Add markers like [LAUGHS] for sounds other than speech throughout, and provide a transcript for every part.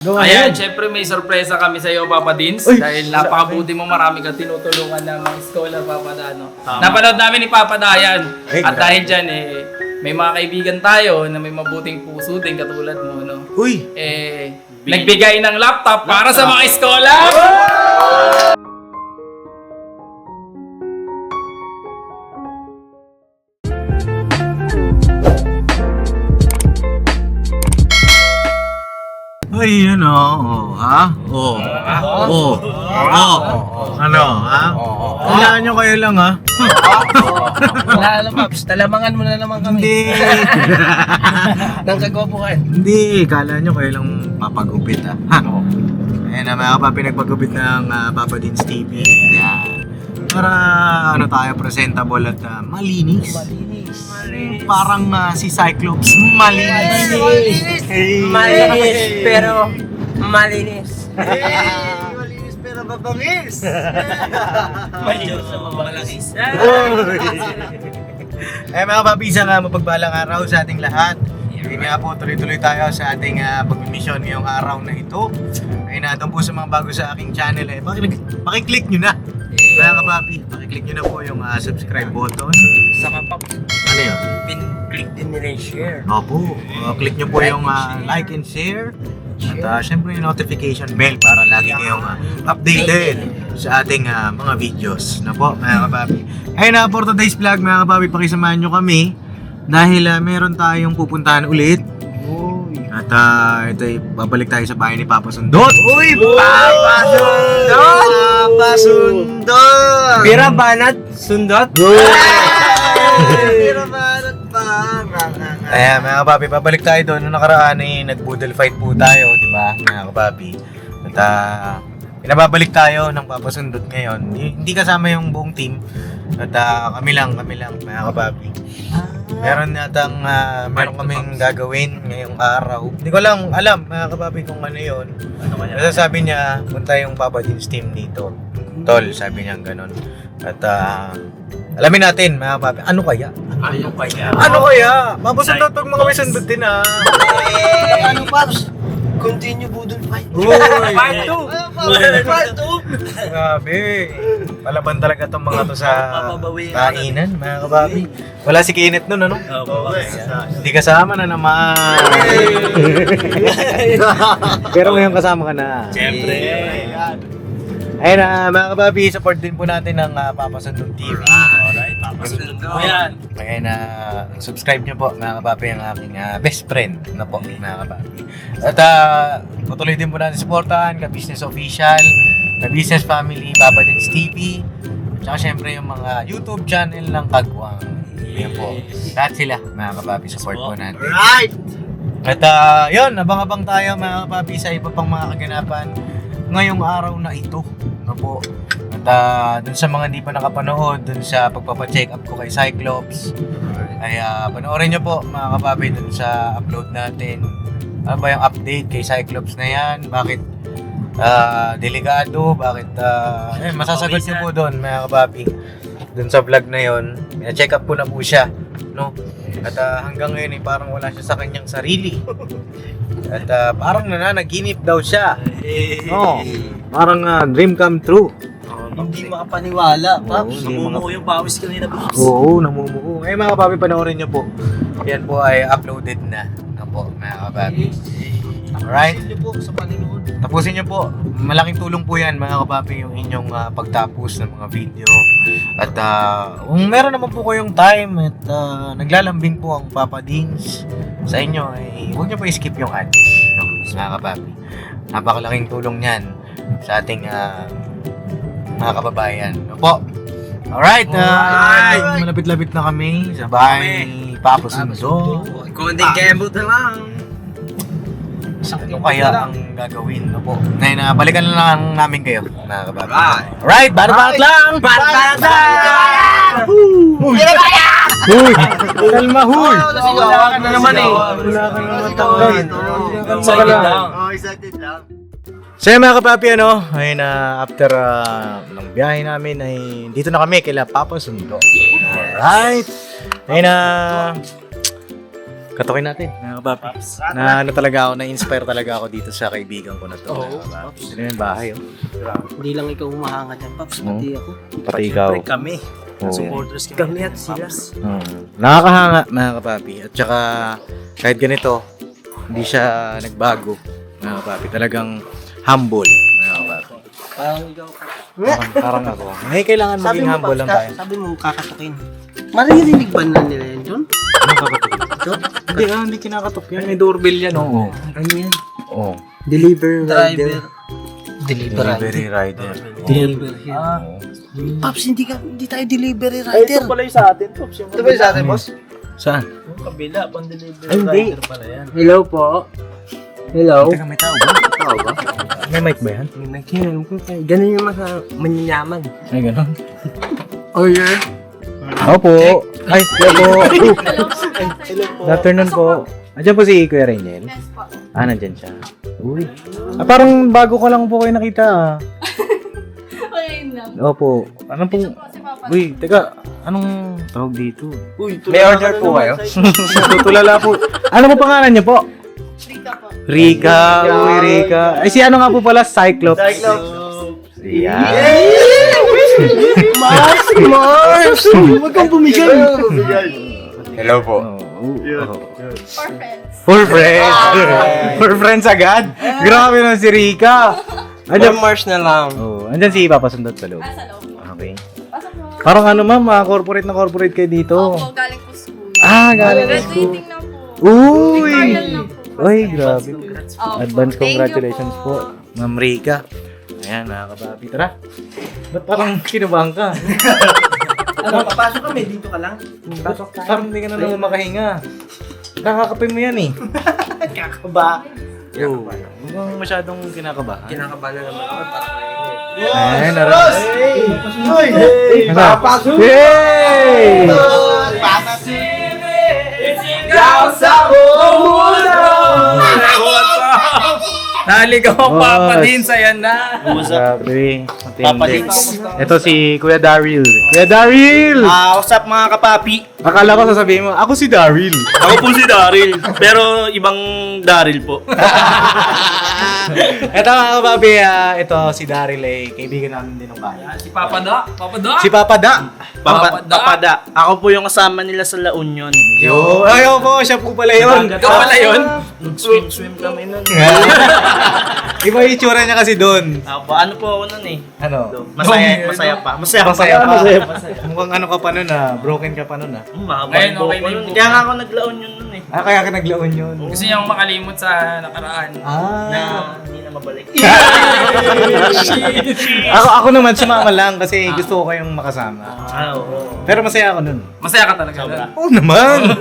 Go Ayan, ahead. syempre may sorpresa kami sa iyo, Papa Dins. Uy, dahil napakabuti mo marami kang tinutulungan ng mga scholar, Papa Dano. Tama. Napanood namin ni Papa Dayan. Ay, At dahil dyan, eh, may mga kaibigan tayo na may mabuting puso din katulad mo, no? Uy! Eh, nagbigay ng laptop para sa mga scholar! Uy, ano? Oh, ha? Oh. Oh. Oh. Ano, ha? Kailangan nyo kayo lang, ha? [LAUGHS] Wala na, Paps. Talamangan mo na naman kami. Hindi. [LAUGHS] Nang kagwapuhan. Hindi. Kala nyo kayo lang papagupit, ha? Ha? Ayan na, mga kapapi, nagpagupit ng uh, Papa Dins TV. Yan. Para, ano tayo, presentable at ah, malinis. Malinis. Parang ah, si Cyclops, malinis. Malinis, pero malinis. malinis pero babangis. [LAUGHS] Medyo sa mabalangis. eh mga papisa nga, mapagbalang araw sa ating lahat. Yun nga po, tuloy-tuloy tayo sa ating uh, pagmimisyon ngayong araw na ito. Ay na doon po sa mga bago sa aking channel, eh, paki- pakiclick nyo na. Mga kapapi, pakiclick nyo na po yung ah, subscribe button. Saka, Paps, Ano yun? pin-click din nila yung share. Opo, uh, click nyo po yung ah, like and share. At uh, syempre yung notification bell para lagi kayong ah, updated sa ating ah, mga videos. Na po, mga kapapi. Ayun na, for today's vlog, mga kapapi, pakisamahan nyo kami dahil ah, meron tayong pupuntahan ulit. At uh, ito ay babalik tayo sa bahay ni Papa Sundot. Uy, Papa Sundot! Papa Sundot! Bira banat, sundot. Bira banat pa. Ayan, mga kapapi, babalik tayo doon. Noong nakaraan ay nag-boodle fight po tayo, di ba, mga kapapi? At uh, pinababalik tayo ng papasundot ngayon. Hi- Hindi kasama yung buong team. At ah, kami lang, kami lang, mga kapapi. Meron natang, ah, meron kaming gagawin ngayong araw. Hindi ko lang alam, mga kapapi, kung ano yun. Ano kaya? Basta sabi niya, punta yung Papa Jeans team dito. Tol, sabi niya ganun. At ah, alamin natin, mga kapapi, ano kaya? Ano kaya? Ano kaya? Mapasundot pag mga may sundutin ah. [LAUGHS] Ano, Paps? Continue budol fight. Uy! Part 2! Part 2! Grabe. Palaban talaga tong mga to sa kainan, mga kababi. Wala si Kenneth nun, ano? Oo, Hindi kasama na naman. [LAUGHS] Pero ngayon kasama ka na. Siyempre. Ayun na, mga kababi, support din po natin ng uh, Papa Sundong TV. Alright, papasunod mo yan. Kaya na subscribe nyo po mga kapapi ang aking ah, best friend na po mga kapapi. At uh, patuloy din po natin supportahan ka Business Official, ka Business Family, Papa Dins TV, tsaka syempre yung mga YouTube channel ng Kagwang. Yan po. Lahat sila mga kapapi support po natin. Right! At uh, yun, abang-abang tayo mga kapapi sa iba pang mga kaganapan ngayong araw na ito. Ano po? At uh, dun sa mga hindi pa nakapanood, dun sa pagpapacheck up ko kay Cyclops, ay uh, panoorin nyo po mga kapapi dun sa upload natin. Ano ba yung update kay Cyclops na yan? Bakit ah, delikado? Bakit uh, eh, masasagot nyo po doon mga kapapi. Dun sa vlog na yon, check up po na po siya. No? At ah, hanggang ngayon ay parang wala siya sa kanyang sarili. [LAUGHS] At ah, parang nananaginip daw siya. No. Parang ah, dream come true. Hindi makapaniwala, Paps. Oo, hindi Namumuo yung pawis kanina, Paps. Oo, namumuo. Eh mga kapapi, panoorin nyo po. Yan po ay uploaded na. Na po, mga kapapi. Alright? Hindi po sa paninood. Tapusin nyo po. Malaking tulong po yan, mga kapapi, yung inyong ah, pagtapos ng mga video. At ah, kung meron naman po kayong time at ah, naglalambing po ang Papa Dings sa inyo, ay huwag nyo po skip yung ads. No, mga kapapi. Napakalaking tulong yan sa ating ah, mga kababayan. No po. Alright, Alright. uh, malapit-lapit na kami sa bahay ni Papa Sundo. Konting kembot na lang. Ano kaya ang gagawin? No po. Ngayon, na balikan na lang namin kayo, mga kababayan. Alright. Alright, barat lang! Barat lang! Huy! Huy! Kalma, huy! Wala ka na naman eh. Wala ka na naman. Excited lang. Oh, excited lang. So yun, mga kapapi, ano, ay na after uh, ng biyahe namin ay dito na kami kila Papa Sundo. Alright. Ay na Katukin natin, mga kapapi. Na ano talaga ako, na-inspire talaga ako dito sa kaibigan ko na to. Oo. Paps. Ito yung bahay, oh. Hindi lang ikaw humahanga dyan, Paps. Pati ako. Pati ikaw. kami. Oo. Supporters kami. Kami at sila. Hmm. Nakakahanga, mga kapapi. At saka, kahit ganito, hindi siya nagbago, mga kapapi. Talagang humble. Parang ikaw. Parang, parang ako. May kailangan maging humble lang ka- tayo. sabi mo, kakatukin. Maririnig ba na nila yun doon? Ito? Hindi, ah, hindi kinakatok yan. May doorbell yan, oo. Ano yan? Oo. Deliver rider. Deliver rider. Delivery rider. Deliver here. Oo. Paps, hindi ka, hindi tayo delivery rider. pala yung sa atin, Pops. Yung Ito ba yung sa atin, boss? Saan? Yung kabila, pang-delivery Hindi. rider pala yan. Hello po. Hello. Teka, may tao ba? Tao ba? May mic ba yan? May ko kayo. Ganun yung mga manyanyaman. Ay, ganun. Order. Opo. Ay, hello po. Hello po. Good afternoon po. Andiyan po si Kuya Rangel. Yes po. Ah, nandyan siya. Uy. Ah, parang bago ko lang po kayo nakita ah. [LAUGHS] Okay lang. Opo. Ano pong... Po. Uy, teka. Anong tawag dito? Uy, May order po kayo? Tutulala [LAUGHS] po. Ano po pangalan niyo po? Rika. Uy, Rika. Ay, si ano nga po pala? Cyclops. Cyclops. Yeah. Mars! Mars! Huwag kang bumigay. Hello po. For friends. For friends. For friends agad. Grabe na si Rika. Andiyan Mars na lang. oh, andyan si Papa Sundot sa loob. Ah, sa loob. Okay. Pasok mo. Parang ano ma'am, ah, corporate na corporate kayo dito. Opo, galing po school. Ah, galing sa school. Graduating na po. Uy! Victorian na po. Uy, grabe. Opo. Advance Thank you congratulations po, Ma'am Rika. Ayan, nakakababi. Tara. Ba't parang kinabahan ka? [LAUGHS] Ano, papasok kami. Dito ka lang. Pasok Parang hindi ka na naman makahinga. Nakakapay mo yan eh. [LAUGHS] Kakaba. Oo. Huwag kang masyadong kinakabahan. Kinakabahan na naman ako. Ayan, naras. Uy! Papasok! Yay! [LAUGHS] Naligaw ang Boss. papa din, saya na. Grabe. Papa Matindi. Dix. Ito si Kuya Daryl. Kuya Daryl! Ah, what's up mga kapapi? Akala ko sasabihin mo, ako si Daryl. Ako po si Daryl, pero ibang Daryl po. [LAUGHS] ito mga kababi, ah, ito si Daryl eh, kaibigan namin din ng bayan. Si Papa Da. Papa Da. Si Papa Da. Papa, Papada. papada. Ako po yung kasama nila sa La Union. Yo, ayaw po, siya po pala yun. Ikaw pala yun. Swim-swim kami nun. [LAUGHS] Iba yung itsura niya kasi doon. Ako, ano po ako nun eh. Ano? Masaya, masaya pa. Masaya, Masaya pa. Masaya Mukhang ano ka pa nun ah, broken ka pa nun ah. Mahaba Ngayon, yung buhok okay ko na yung nun. buhok. Kaya nga ako nagla Union nun. Ah, kaya ka naglaon yun. Gusto niyang makalimot sa nakaraan. Ah. Na hindi na mabalik. [LAUGHS] ako ako naman sumama lang kasi gusto ko kayong makasama. ah, oo. Pero masaya ako nun. Masaya ka talaga. Sobra. doon. Oo naman! [LAUGHS]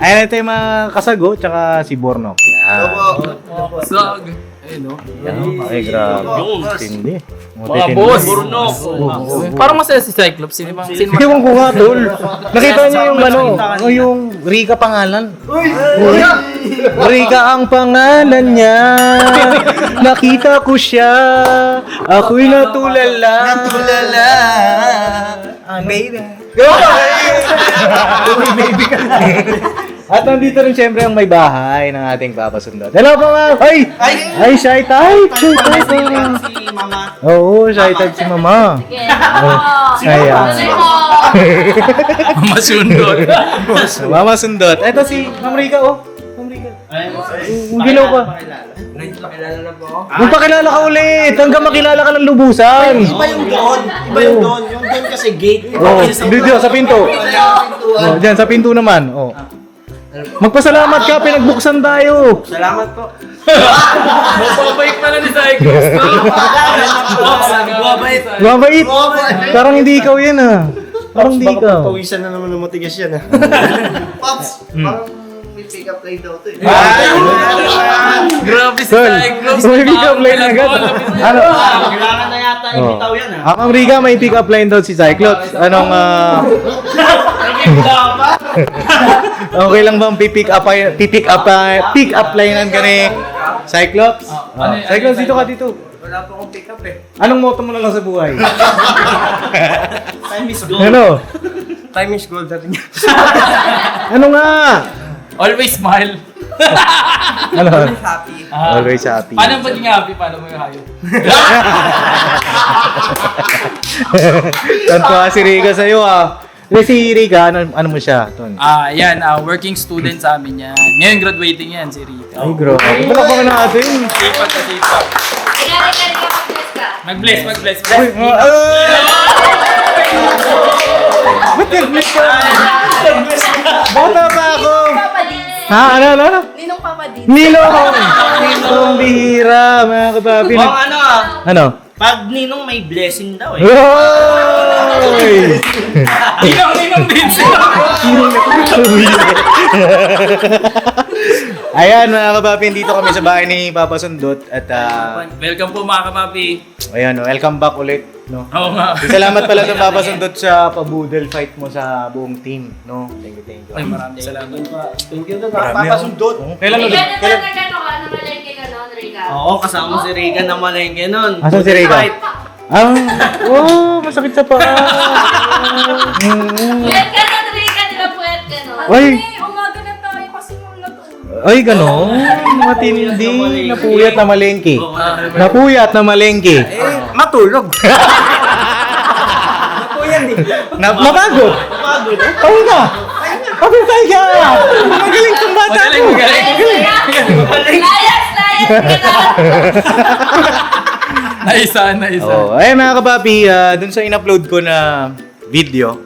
Ayan, ito yung mga kasago, tsaka si Bornok. Yan. Sag. Ayun no. Yan. Ay, grabe. Yun. Tindi. Mga boss. Burnok. Parang masaya si Cyclops. Sino bang sino Hindi ko nga, tol. Nakita niyo yung ano, o yung Rika pangalan. Uy! Rika ang pangalan niya. Nakita ko siya. Ako'y natulala. Natulala. Baby. baby ka. At nandito rin siyempre ang may bahay ng ating papasundot. Hello po nga! Ay! Ay! Ay, shy type! Shy type! Si Mama. Oo, shy type si mama. Sige. Kaya. Tuloy mo. Masundot. Mama Sundot. Ito si Ma'am Rika, oh. Ma'am Rika. Ang gilaw pa. Nakilala na po ako. Kung pakilala ka ulit, hanggang makilala ka ng lubusan. Iba yung doon. Iba yung doon. Yung doon kasi gate. Oh, dito sa pinto. Oh, diyan sa pinto naman. Oh. Magpasalamat ka, pinagbuksan tayo. Salamat po. Mapapait pala ni Cyclops. Mapapait. Mabait. Parang hindi ikaw yan ah. Parang hindi ikaw. Pawisan na naman ng matigas yan ah. [LAUGHS] Pops, parang pick-up line daw to eh. Grabe si Tol, Cyclops. may pick up line agad. Ano? Kailangan na yata Oh. ibitaw yan ah. Ah, Ma'am Rika, may pick up line daw si Cyclops. Anong ah... [LAUGHS] okay lang bang pipick up pipick up pick up linean ka ni Cyclops? Ah, Ano- ano Cyclops yung dito ka dito. Wala po akong pick-up eh. Anong motto mo na lang sa buhay? [LAUGHS] Time is gone. Ano? Time is gold natin. Ano nga? Always smile. [LAUGHS] Ano? Happy. Ah. Always happy. Paano ba happy? Paano mo yung hayop? [LAUGHS] Tanto si Riga sa'yo ah. Hindi, si Riga, ano, ano mo siya? Ton? Ah, yan, ah, working student sa amin yan. Ngayon graduating yan si Rita. Ay, grabe. Palakpakan natin. Sipag ka, sipag. Kaya ka rin mag-bless ka. Mag-bless, mag-bless. Uy, ah, Ba't nag-bless ka? Bata pa ako. Ha? Ano, ano, ano? Ninong Papa Dins. Nilo! Ang bihira, mga kapapi. Mukhang ano ah, Ano? pag ninong may blessing daw eh. Oy! [LAUGHS] Ninong, ninong din sila. [LAUGHS] Ayan mga kabapin, dito kami sa bahay ni Papa Sundot at ah, Welcome po mga kapapi. ayan, oh, welcome back ulit. No? Oo nga. Salamat pala sa [LAUGHS] Papa Sundot sa pabudel fight mo sa buong team. No? Thank you, thank you. Ay, maraming salamat. Thank you doon. Marami, Papasundot. oh. Kailan ulit? Na Kailan? nagano ka, namalengke ka noon, Rica. Oo, kasama si Regan na malengke nun. Asan si Rega? Ah, oh, masakit sa paa. Puyat ka Rica, di ba puyat ka noon? Ay. umaga na tayo kasi mo natulog. Ay, gano'n. Matindi. Napuyat na malengke. Napuyat na malengke. Eh, matulog. [LAUGHS] Ako yan eh. Na napagod. Pagod eh. Tayo ka. Kapitay ka. Magaling tong bata Magaling, mo. magaling. Layas, layas [LAUGHS] na. Naisa, naisa. Oh, ay mga kapapi, ah, dun sa in-upload ko na video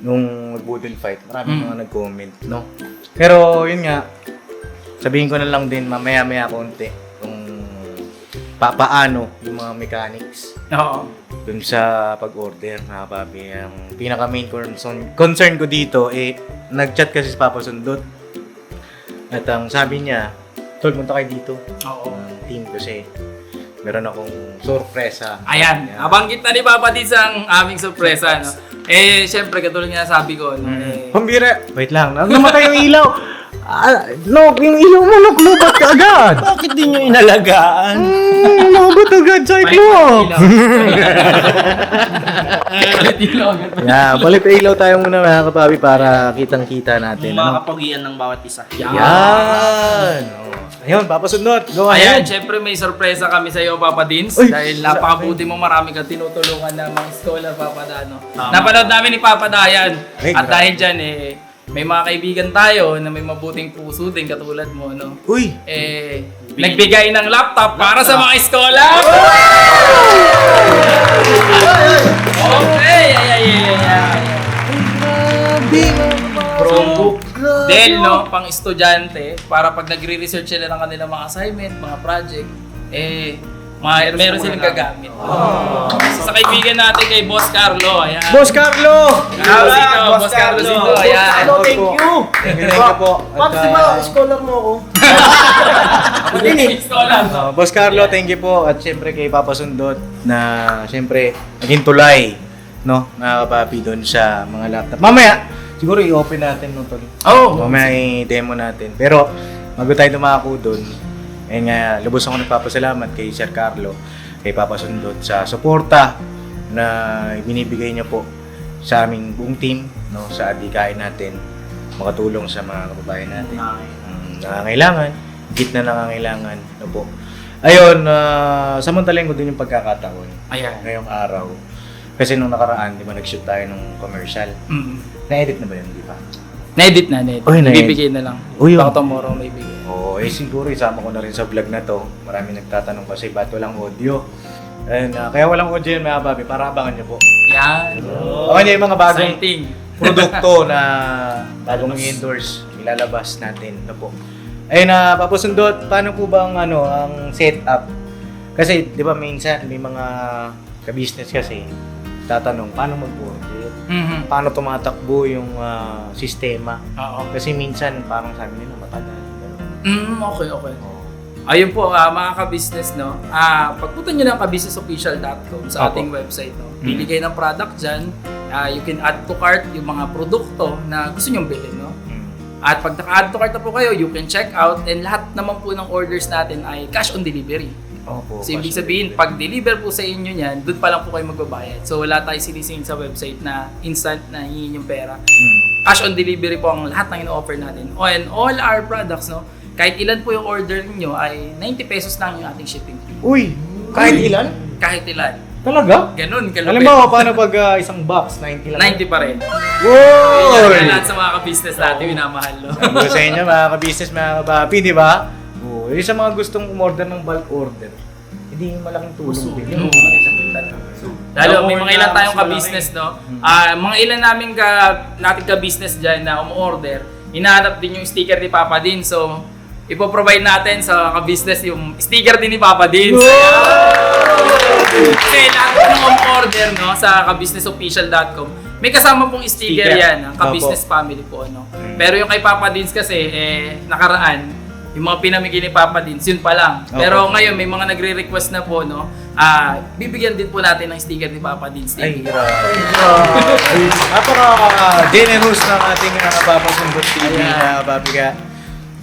nung Budol Fight, marami Mm. mga nag-comment, no? Pero yun nga, sabihin ko na lang din mamaya-maya konti papaano yung mga mechanics Oo. dun sa pag-order mga kapapi. Ang pinaka main concern, concern ko dito, eh, nag-chat kasi si Papa Sundot. At ang sabi niya, Tol, punta kayo dito. Oo. Ang team kasi meron akong sorpresa. Ayan, nabanggit na ni Papa Diz ang aming sorpresa, no? Eh, syempre, katulad nga sabi ko, no? Eh, Pambira! Wait lang, namatay yung ilaw! Ah, no, yung ilaw mo naglubat ka agad! Bakit di nyo inalagaan? Hmm, nabat agad sa ilaw. yeah, palit ilaw tayo muna mga kapabi para kitang-kita natin. Yung mga Ano? kapagian ng bawat isa. Yan! Ayun, papasundot. Go Ayan, ahead. syempre may sorpresa kami sa iyo, Papa Dins. Uy, dahil napakabuti mo, marami kang tinutulungan na mga scholar, Papa Dano. Tama. Napanood namin ni Papa Dayan. Ay, At dahil dyan, eh, may mga kaibigan tayo na may mabuting puso din katulad mo, no? Uy! Eh, nagbigay ng laptop para sa mga scholar! Okay, ay, ay, ay, ay, ay. Chromebook. Dell, no, pang estudyante, para pag nagre-research sila ng kanilang mga assignment, mga project, eh, mga, meron silang gagamit. So, sa kaibigan natin kay Boss Carlo, ayan. Boss Carlo! Carlo Boss Carlo Sito, ayan. Ano, thank you. Thank you, thank you po. Pops, di ba, scholar mo ako? [LAUGHS] Scholar. Uh, Boss Carlo, thank you po. At syempre kay Papa Sundot na syempre naging tulay no, mga kapapi doon sa mga laptop. Mamaya, siguro i-open natin no, tol. Oh, Mamaya i-demo natin. Pero, bago tayo dumako doon, ayun nga, lubos ako nagpapasalamat kay Sir Carlo, kay Papa Sundot sa suporta na binibigay niya po sa aming buong team, no, sa adikain natin, makatulong sa mga kababayan natin. Mm, nangangailangan, higit na nangangailangan, no po. Ayun, uh, samantalin ko din yung pagkakataon Ayan. ngayong araw. Kasi nung nakaraan, di ba, nag-shoot tayo ng commercial. Mm. Na-edit na ba yun, di ba? Na-edit na, na-edit. Uy, na-edit. Bibigay na lang. Uy, yun. Baka tomorrow may bigay. Oo, eh siguro isama ko na rin sa vlog na to. Marami nagtatanong kasi ba't walang audio? Ayun, ah, kaya walang audio yun mga babi, para abangan nyo po. Yan. Nyo yung mga bagong Exciting. [LAUGHS] produkto na bagong i-endorse, ilalabas natin. Ano po. Ayun na, papasundot, paano po ba ang, ano, ang setup? Kasi, di ba, minsan may mga ka-business kasi tatanong, paano mag-order? Mhm. Paano tumatakbo yung ah, sistema? Oo. Kasi minsan, parang sabi nila, matagal. Mm, okay, okay. Oo. Ayun po, ah, mga ka-business, no? Ah, pagpunta nyo ng kabusinessofficial.com sa Opo. ating website, no? Mm. Pili kayo ng product dyan. Ah, you can add to cart yung mga produkto na gusto nyong bilhin, no? Mm. At pag naka-add to cart na po kayo, you can check out and lahat naman po ng orders natin ay cash on delivery. Opo. So, ibig sabihin, pag deliver po sa inyo yan, doon pa lang po kayo magbabayad. So, wala tayo sinisingin sa website na instant na hingin yung pera. Mm. Cash on delivery po ang lahat ng ino-offer natin. Oh, and all our products, no, kahit ilan po yung order niyo ay 90 pesos lang yung ating shipping fee. Uy, kahit ilan? Kahit ilan. Talaga? Ganun, kalupit. Alam mo, paano pag ah, isang box, 90 lang? 90 pa rin. Wow! Kaya lahat sa mga ka-business natin, minamahal, no? Sabi sa inyo, mga ka-business, mga kabapi, di ba? Oo, yung sa mga gustong umorder ng bulk order, hindi yung malaking tulong din. Yung Lalo, may mga ilan tayong ka-business, no? Ah, mga ilan namin ka, natin ka-business dyan na umorder, hinahanap din yung sticker ni Papa Din. So, ipoprovide natin sa ka-business yung sticker din ni Papa Din. So, Kasi lahat po ng umorder, no, sa kabusinessofficial.com, may kasama pong sticker, Sticker. yan, ang ka-business family po, ano. Pero yung kay Papa Dins kasi, eh, nakaraan, yung mga pinamigay ni Papa Dins, yun pa lang. Pero ngayon, may mga nagre-request na po, no, ah, bibigyan din po natin ng sticker ni Papa Dins. Ay, grabe. [LAUGHS] Napaka-generous ng ating uh, Papasundot TV na kabapi ka.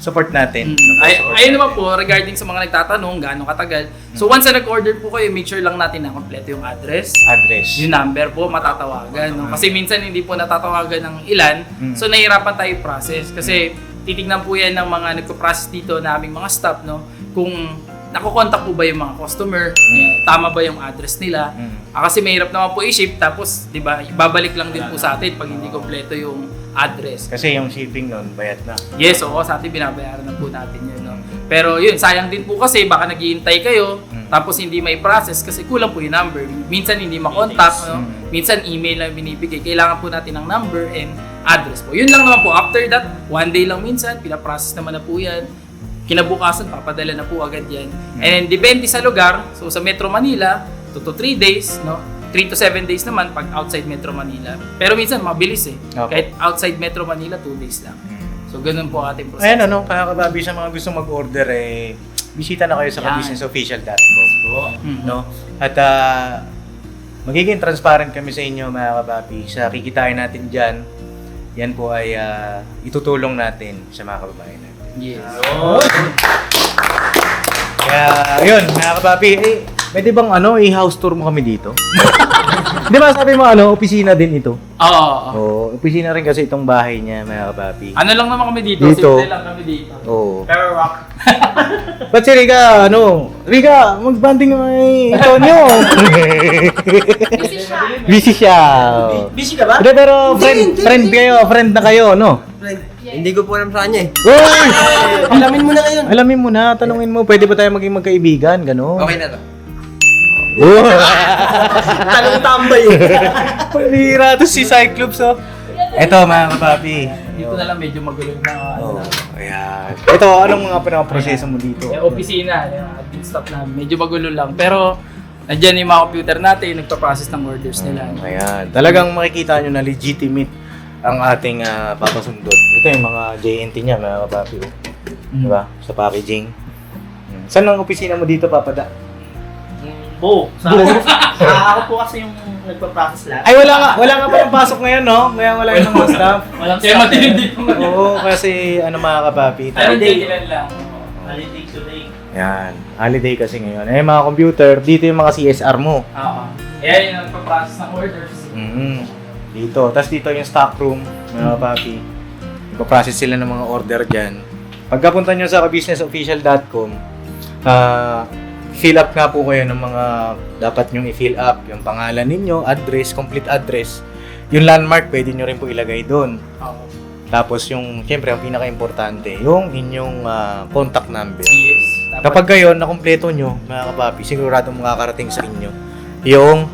Support natin. Mm. Ay, ayun naman po, regarding sa mga nagtatanong, gaano katagal. So once na nag-order po kayo, make sure lang natin na kompleto yung address, Address. yung number po matatawagan. No? Kasi minsan hindi po natatawagan ng ilan, so nahihirapan tayo i-process. Kasi titignan po yan ng mga nagpo-process dito na aming mga staff, no? kung nakokontak po ba yung mga customer, eh, tama ba yung address nila. Ah, kasi mahirap naman po i-ship, tapos di ba ibabalik lang din po sa atin pag hindi kompleto yung address. Kasi yung shipping nun, bayad na. Yes, oo, sa atin binabayaran na po natin yun. No? Pero yun, sayang din po kasi baka naghihintay kayo, tapos hindi may process kasi kulang po yung number. Minsan hindi makontakt, no? minsan email lang binibigay. Kailangan po natin ng number and address po. Yun lang naman po. After that, one day lang minsan, pinaprocess naman na po yan. Kinabukasan, papadala na po agad yan. And depende sa lugar. So sa Metro Manila, 2 to 3 days, no? 3 to 7 days naman pag outside Metro Manila. Pero minsan mabilis eh. Opo. Kahit outside Metro Manila, 2 days lang. So ganun po ating process. Ayan ano, kaya kababi sa mga gusto mag-order eh, bisita na kayo sa Yan. kabusinessofficial.com. Mhm. No? At ah, magiging transparent kami sa inyo mga kababi. Sa kikitain natin dyan, yan po ay ah, itutulong natin sa mga kababayan natin. Yes. Kaya, ayun, mga kapapi, eh, pwede bang ano, i-house tour mo kami dito? [LAUGHS] Di ba sabi mo ano, opisina din ito? Oo. oo. Opisina rin kasi itong bahay niya, mga kapapi. Ano lang naman kami dito? Dito. Simple lang kami dito. Oo. Pero rock. [LAUGHS] Ba't si Rika, ano, Rika, mag-banding kay Tonyo. [LAUGHS] Busy siya. Busy siya. Busy ka ba? Pero, pero Hindi, friend, hindi, friend hindi. kayo, friend na kayo, no? Friend, hindi ko po alam sa kanya eh. Uy! Alamin mo na ngayon. Alamin mo na, tanungin mo, pwede ba tayo maging magkaibigan, gano'n? Okay na to. Oh. [LAUGHS] Tanong tambay eh. [LAUGHS] Palira to si Cyclops, oh. Ito, mga kapapi. Dito na lang medyo magulo na. Oh, Ano ayan. Ito, anong mga pinaka-proseso mo dito? Eh, opisina, yung admin staff na medyo magulo lang. Pero, andyan yung mga computer natin, nagpa-process ng orders nila. Ayan. Talagang makikita nyo na legitimate ang ating ah, papasundot. Ito yung mga JNT niya, mga kapapi. oh. Diba? Sa packaging. Hmm. Saan ang opisina mo dito, Papada? Oo. Sa [LAUGHS] sa ako po kasi yung nagpa-process lahat. Ay, wala nga. Wala nga palang pasok ngayon, no? Kaya wala yung mga staff. [LAUGHS] Walang Kaya matindi po. Oo, kasi ano mga kapapi. Dahilan lang. Holiday today. Yan. Holiday kasi ngayon. Eh, mga computer, dito yung mga CSR mo. Oo. Kaya yung nagpa-process ng orders. Mhm. Dito. Tapos dito yung stock room, mga papi. Ipaprocess sila ng mga order dyan. Pagkapunta nyo sa kabusinessofficial.com, ah fill up nga po kayo ng mga dapat nyong i-fill up. Yung pangalan ninyo, address, complete address. Yung landmark, pwede nyo rin po ilagay doon. Oo. Tapos yung, siyempre, ang pinaka-importante, yung inyong ah, contact number. Yes. Dapat Kapag gayon, nakumpleto nyo, mga kapapi, siguradong makakarating sa inyo yung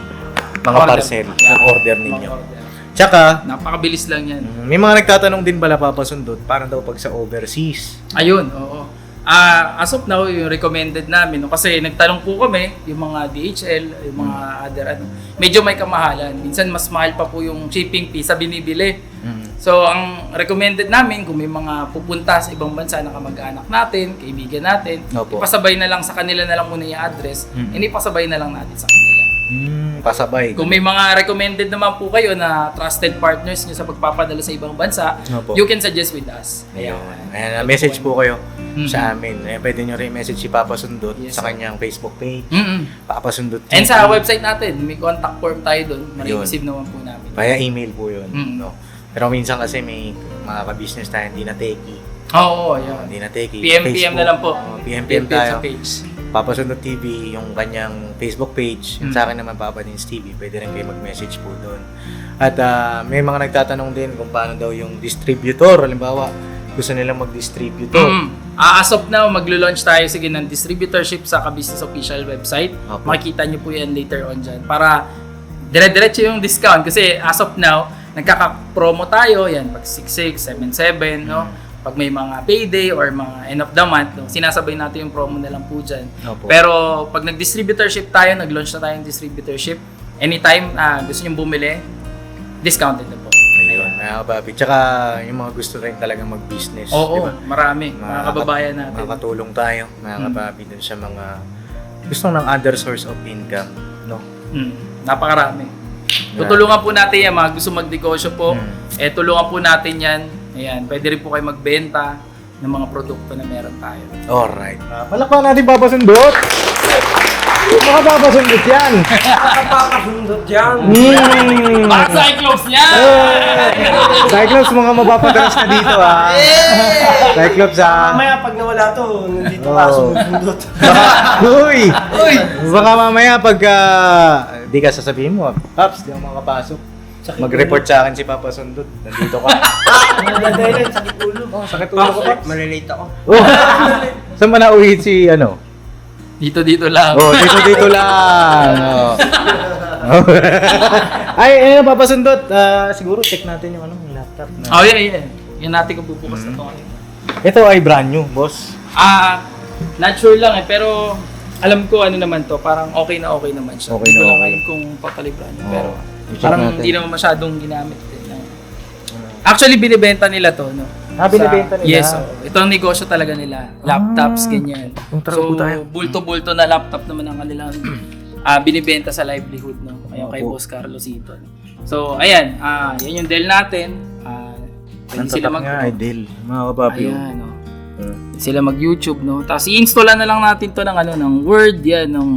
mga Order. parcel, yung order ninyo. mag-order. Tsaka, Napakabilis lang yan. may mga nagtatanong din pala papasundot para daw pag sa overseas. Ayun, oo. Ah, as of now, yung recommended namin, no, kasi nagtanong po kami, yung mga DHL, yung mga other, ano, medyo may kamahalan. Minsan mas mahal pa po yung shipping fee sa binibili. So, ang recommended namin, kung may mga pupunta sa ibang bansa na kamag-anak natin, kaibigan natin, Opo. ipasabay na lang sa kanila na lang muna yung address, Mm. and ipasabay na lang natin sa kanila. Hmm, pasabay. Kung may mga recommended naman po kayo na trusted partners nyo sa pagpapadala sa ibang bansa, Opo. you can suggest with us. Ayun. Ayan, message po kayo. Mhm. sa amin. Eh, pwede nyo rin message si Papa Sundot Yes, sa sir. kanyang Facebook page. Mm-mm. Papa Sundot And sa website natin, may contact form tayo doon. Marireceive naman po namin. Via email po yun. Mm. No? Pero minsan kasi may mga ka-business tayo hindi na techie. Oo, oh, yun. Hindi na techie. PM, PM na lang po. Oh, PM, PM tayo. sa page. Papa Sundot TV, yung kanyang Facebook page. Mm. sa akin naman, Papa Dins TV. Pwede rin kayo mag-message po doon. At ah, may mga nagtatanong din kung paano daw yung distributor. Halimbawa, gusto nilang mag-distribute. Mm. Ah, as of now, maglo-launch tayo sige ng distributorship sa Ka-Business official website. Opo. Makikita nyo po yan later on dyan. Para dire-diretso yung discount. Kasi as of now, nagkaka-promo tayo. Yan, pag 66, 77, no? Pag may mga payday or mga end of the month, no? sinasabay natin yung promo na lang po dyan. Opo. Pero pag nag-distributorship tayo, nag-launch na tayong distributorship, anytime ah, gusto nyo bumili, discounted na po. Ayun, mga kababi. Tsaka yung mga gusto rin talaga mag-business. Oo, di ba? marami. Mga kababayan natin. Makakatulong tayo, mga Mm. kababi, dun sa mga gusto ng other source of income. No? Mm, napakarami. Tutulungan po natin yan, mga gusto magnegosyo po. Mm. Eh, tulungan po natin yan. Ayan, pwede rin po kayo magbenta ng mga produkto na meron tayo. Alright. Uh, palakpan natin papasundot. Mga papasundot yan. Papasundot yan. Mm. Sa Cyclops yan! Cyclops, mga mapapadalas na dito ah. Cyclops ah. Mamaya pag nawala to, nandito Oo. ka sundot. Baka, uy! Baka mamaya pag ah, di ka sasabihin mo, Paps, di ako makapasok. Mag-report sa akin si Papa Sundot. Nandito ka. [LAUGHS] Nadadailan, sakit ulo. Oh, sakit ulo ko, Paps. Malilate ako. Oh. Saan ba nauhit si ano? Dito, dito lang. Oh, dito dito lang. [LAUGHS] Oh. Oh. [LAUGHS] Ay, ayun, Papa Sundot. Ah, siguro check natin yung ano, yung laptop na. Oh, yeah, yeah. Yan natin kung bubukas na to. Ito ay brand new, boss. Ah, not sure lang eh, pero alam ko ano naman to, parang okay na okay naman siya. Okay na Hindi ko lang okay. alam kung pakalibran niya, Oo. pero parang natin. hindi naman masyadong ginamit. Eh, no? Actually, binibenta nila to, no? Ah, binibenta nila? Yes, oh. ito ang negosyo talaga nila. Laptops, Ah. ganyan. Kung tara So, tayo. bulto-bulto na laptop naman ang kanilang [CLEARS THROAT] ah binibenta sa livelihood, no? Ayan kay Opo. Boss Carlos ito. no? So, ayan, ah yan yung Dell natin. Ah, pwede Ang sila tatak mag... nga ay Dell. Mga kapapi. oh. Ayan, no? Hmm. sila mag-YouTube, no? Tapos i-installan na lang natin to ng ano, ng Word, yan, ng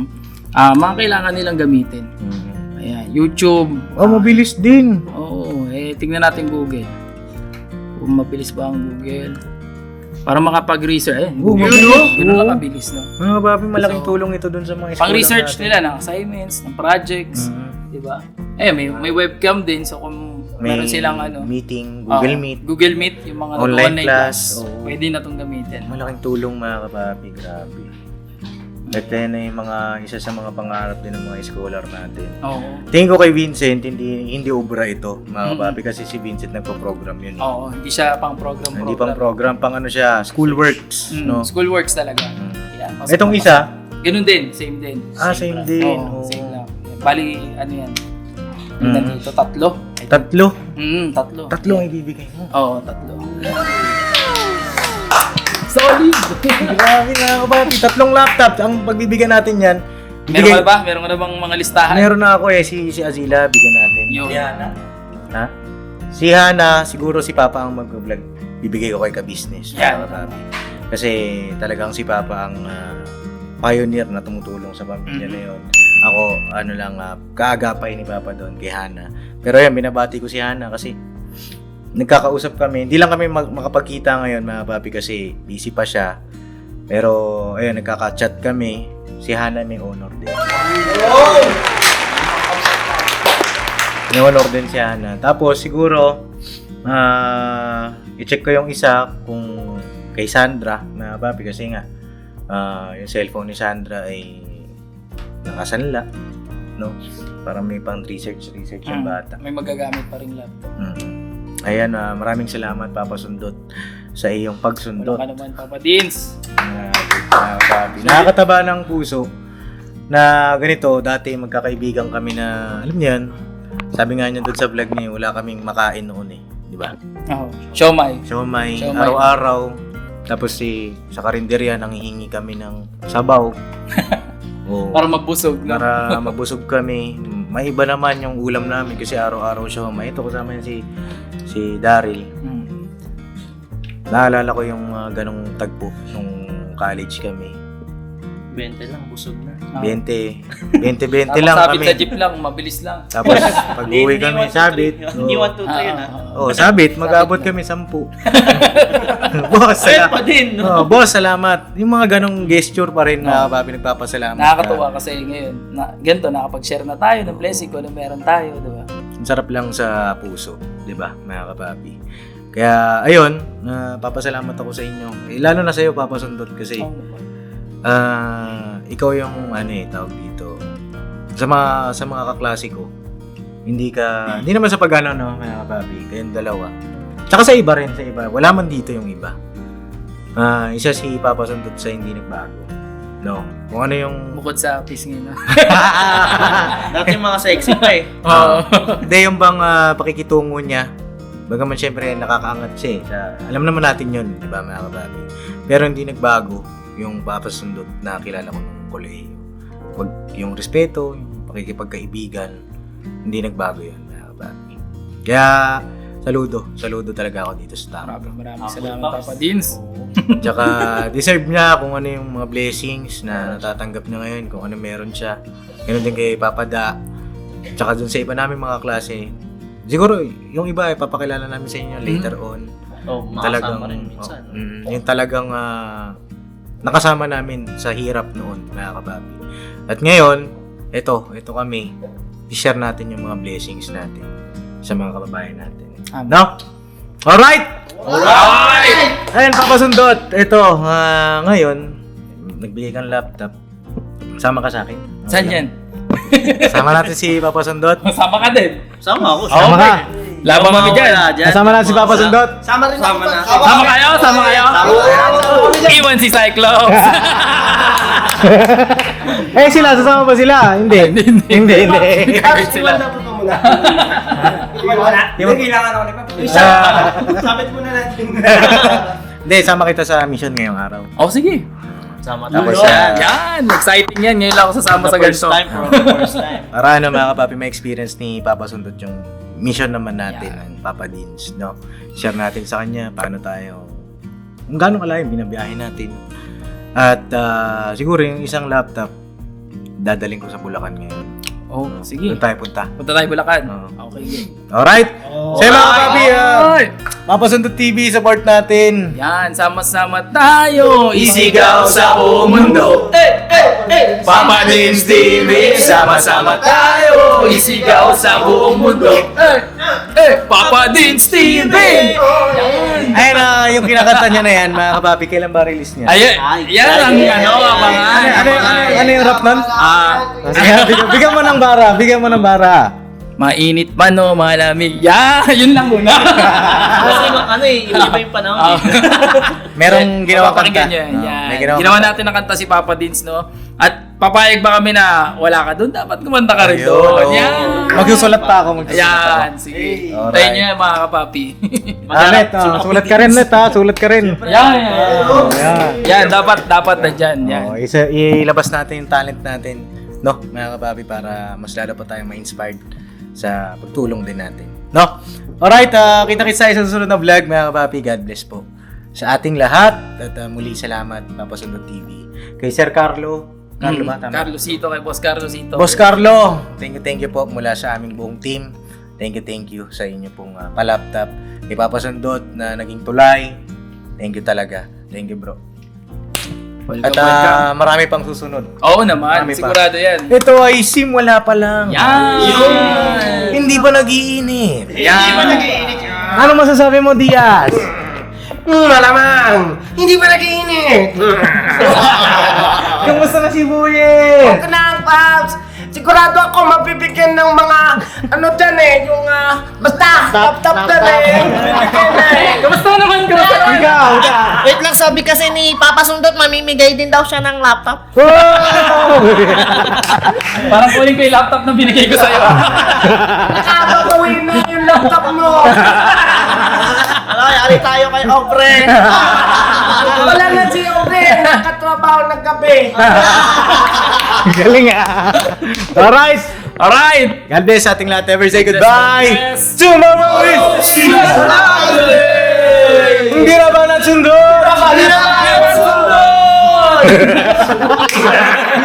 ah mga kailangan nilang gamitin. Mhm. Ayan, YouTube. Oh, mabilis din. Oo, eh, tingnan natin Google. Kung mabilis ba ang Google. Para makapag-research. Ayan, Oo, Google. mabilis. no? Ganun Oo. lang kabilis, no? Mga kapapi, malaking So, tulong ito dun sa mga Pang-research nila ng assignments, ng projects, Mhm. di ba? Eh, may, may webcam din, so kung May meron silang ano, meeting, Google Oo, Meet. Google Meet, yung mga Online online class, class, oo. pwede na itong gamitin. Malaking tulong mga kapapi, grabe. At yan ay mga isa sa mga pangarap din ng mga scholar natin. Oo. Tingin ko kay Vincent, hindi hindi obra ito, mga Mm. kapapi, kasi si Vincent nagpo-program yun. eh. Oo, hindi siya pang program Hindi pang program, pang ano siya, school works, Mm, no? School works talaga. Mm. Pasok Itong isa. Ganun din, same din. ah, same lang. din. Oo, oo. same lang. Bali, ano yan? Mm. Nandito, tatlo. Tatlo. Mm, tatlo. Tatlo ang ibibigay mo. Oo, tatlo. Solid! Grabe na ako ba? Tatlong laptop. Ang pagbibigyan natin yan. Meron ka na ba? Meron ka na bang mga listahan? Meron na ako eh. Si, si Azila, bigyan natin. Yun. Ha? Si Hana, siguro si Papa ang mag-vlog. Bibigay ko kay ka-business. Yan. Kapapi. Kasi talagang si Papa ang ah, pioneer na tumutulong sa pamilya Mhm. na yun. Ako, ano lang, uh, kaagapay ni Papa doon kay Hana. Pero yan, binabati ko si Hana kasi nagkakausap kami. Hindi lang kami mag- makapagkita ngayon mga papi kasi busy pa siya. Pero ayun, nagkaka-chat kami. Si Hana may honor din. May honor din si Hana. Tapos siguro, ah, i-check ko yung isa kung kay Sandra, mga papi, kasi nga, ah, yung cellphone ni Sandra ay nakasanla, no? Parang may pang research research yung Mm, bata. May magagamit pa rin laptop. Mm. Ayan, ah, maraming salamat Papa Sundot sa iyong Wala pagsundot. ka naman, Papa Dins. Grabe. Nakakataba ng puso na ganito, dati magkakaibigan kami na, alam niyo yan, sabi nga niya doon sa vlog niya, wala kaming makain noon eh. Di ba? Oo. Siomay. So may Siomay. araw-araw, tapos si sa karinderya nanghihingi kami ng sabaw. [LAUGHS] Oo. Para magbusog. No? para mabusog kami. May iba naman yung ulam namin kasi araw-araw siya may. Ito kasama si si Daryl. Mm. Naalala ko yung uh, ganong tagpo nung college kami. 20 lang, busog na. 20, 20-20 Tapos lang sabit kami. sa jeep lang, mabilis lang. Tapos [LAUGHS] pag uwi kami, sabit. Hindi Oo. 1, 2, 3 yun ha. Oh, sabit, mag-abot kami 10. [LAUGHS] [LAUGHS] boss, Ayun salamat. pa din, no? Oh, boss, salamat. Yung mga ganong gesture pa rin na papi nagpapasalamat. Nakakatuwa ka. kasi ngayon, na, ganito, nakapag-share na tayo ng blessing kung ano meron tayo, di ba? Ang sarap lang sa puso, 'di ba, mga kapapi. Kaya ayun, uh, papasalamat ako sa inyo. Eh, lalo na sa iyo, Papa Sundot kasi ah ikaw yung ano eh tawag dito. Sa mga sa mga kaklase ko, hindi ka hindi naman sa pagano no, mga kapapi, kayong dalawa. Tsaka sa iba rin, sa iba. Wala man dito yung iba. Ah, isa si Papa Sundot sa hindi nagbago. No. Kung ano yung Bukod sa peace ngayon. [LAUGHS] Dati mga sexy pa eh. [LAUGHS] Oo. Hindi, yung bang ah, pakikitungo niya, bagaman syempre nakakaangat siya eh. Sa- alam naman natin yun, di ba mga kababi? Pero hindi nagbago yung papasundot na kilala ko nung kolehiyo. Pag, yung respeto, yung pakikipagkaibigan, hindi nagbago yun mga kababi. Kaya, saludo. Saludo talaga ako dito sa Taro. Maraming maraming salamat, Papa Dins. [LAUGHS] Tsaka, deserve niya kung ano yung mga blessings na natatanggap niya ngayon, kung ano meron siya. Ganun din kay Papa Da. Tsaka dun sa iba namin mga klase. Siguro, yung iba, ipapakilala namin sa inyo later on. Oh, talagang, makasama rin minsan. oh, mm, yung talagang ah, nakasama namin sa hirap noon, mga kababi. At ngayon, ito, ito kami. I-share natin yung mga blessings natin sa mga kababayan natin. No? Alright! Alright! Ayun, papasundot. Ito, ah, ngayon, nagbigay kang laptop. Sama ka sa akin. Saan yan? [LAUGHS] Sama natin si Papa Sundot. Masama ka din. Sama ako. Sama ka. Laban kami dyan. Kasama natin si Papa Sundot. Sama rin Sama na. Sama kayo, sama kayo. Iwan si Cyclops. [LAUGHS] Eh sila, sasama ba sila? Hindi. [LAUGHS] Hindi, hindi. hindi. Kahit sila. Yung- kailangan ako Papa. Ah. [LAUGHS] Sabit mo na natin. [LAUGHS] Hindi, sama kita sa mission ngayong araw. Oh, sige. Sama Tapos, tayo. ah, Yan, exciting yan. Ngayon lang ako sasama sa First ganito. time, bro. First time. Para ano mga kapapi, may experience ni Papa Sundot yung mission naman natin ng Papa Dins, no? Share natin sa kanya paano tayo, kung gaano kalayo binabiyahe natin. At ah, siguro yung isang laptop, dadaling ko sa Bulacan ngayon. Oh, sige. Doon tayo punta. Punta tayo Bulacan. Oo. Okay, game. Alright? Sa mga kapapi, ah, Ay! Papa Sundot TV, support natin. Yan, sama-sama tayo. Isigaw sa buong mundo. Eh, eh, eh. Papa Dins TV, sama-sama tayo. Isigaw sa buong mundo. Eh, eh, Papa Dins TV. Yan. [LAUGHS] Ayun na, yung kinakanta niya na yan, mga kapapi, kailan ba release niya? Ayan, yan ang ano, abangan. Ano, ano, ano, ano yung rap nun? Ah, Sige, bigyan, mo ng bara, bigyan mo ng bara. mainit man o malamig. Yeah, yun lang muna. [LAUGHS] Kasi ano eh, iba yung panahon Ah. eh. Merong [LAUGHS] Papakinggan kanta. Ah, may ginawang Ginawa kanta. natin ang kanta si Papa Dins, no? At papayag ba kami na wala ka doon? Dapat kumanta ka rin Ayun, doon. oo. Yan. Magsusulat pa ako, magsusulat Ayan, ako. sige. Alright. Tayo niyo yan, mga kapapi. [LAUGHS] Ah, Net, ah, sulat ka rin, Net, ha? Sulat ka rin. yan, yan. Ayan. Yan, dapat, dapat na dyan. Yan. Oh, isa, ilabas natin yung talent natin, no, mga kapapi, para mas lalo pa tayong ma-inspired sa pagtulong din natin. No? Alright, uh, kita-kits tayo sa susunod na vlog, mga kapapi. God bless po sa ating lahat. At ah, muli salamat, Papasundot TV. Kay Sir Carlo. Carlo ba? Tama? Mm, Carlosito kay Boss Carlosito. Boss Carlo, thank you, thank you po mula sa aming buong team. Thank you, thank you sa inyo pong uh, palaptop. Kay Papa Sundot na naging tulay. Thank you talaga. Thank you, bro. Welcome, At welcome. ah, marami pang susunod. Oo naman, marami pa. sigurado yan. Ito ay simula pa lang. Yan! Hindi pa nag-iinit. Yan! Ano masasabi mo, Diaz? Hmm, malamang. Hindi ba nag-iinit? [LAUGHS] [LAUGHS] Kamusta na si Buye? Huwag ka na ang Paps. Sigurado ako mabibigyan ng mga ano dyan eh, yung ah, basta, tap-tap dyan eh. [LAUGHS] Bibigyan na eh. Kamusta naman? Kamusta naman? Ikaw, ikaw. Wait lang, sabi kasi ni Papa Sundot, mamimigay din daw siya ng laptop. [LAUGHS] Parang kuling ko yung laptop na binigay ko sa'yo. Nakakagawin na yung laptop mo. Ay, ari tayo kay Opre. [LAUGHS] Wala na si Opre. Nakatrabaho ng gabi. [LAUGHS] Galing ah. Alright. Alright. God bless ating lahat. Ever say goodbye. Tomorrow is oh, Saturday. Hindi na ba na sundo? Hindi na ba na sundo? [LAUGHS]